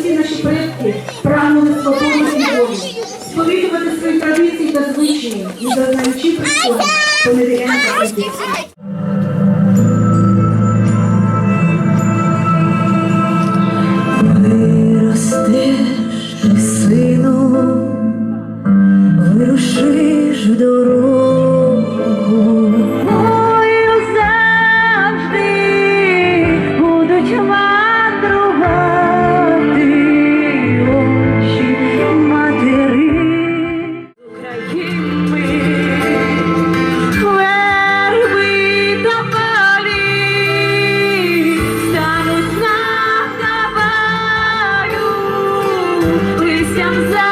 Русі наші предки прагнули свободу і волі, сповідувати свої традиції та звичаї і зазнаючи при цьому comes out.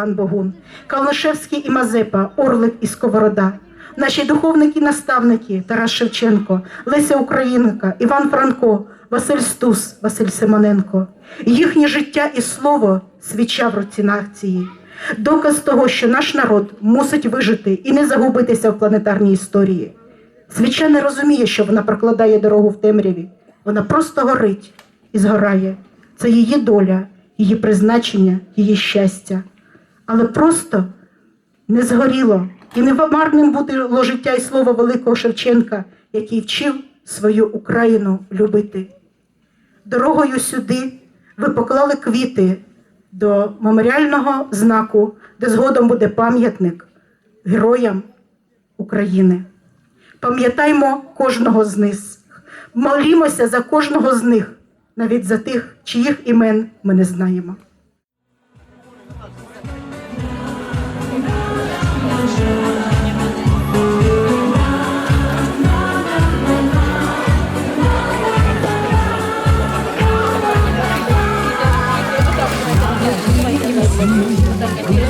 Іван Богун, Калнишевський і Мазепа, Орлик і Сковорода, наші духовники наставники Тарас Шевченко, Леся Українка, Іван Франко, Василь Стус, Василь Симоненко. Їхнє життя і слово свіча в руці нації. Доказ того, що наш народ мусить вижити і не загубитися в планетарній історії. Свіча не розуміє, що вона прокладає дорогу в темряві. Вона просто горить і згорає. Це її доля, її призначення, її щастя. Але просто не згоріло і не марним було життя і слово великого Шевченка, який вчив свою Україну любити. Дорогою сюди ви поклали квіти до меморіального знаку, де згодом буде пам'ятник героям України. Пам'ятаймо кожного з них, молімося за кожного з них, навіть за тих, чиїх імен ми не знаємо. Gracias.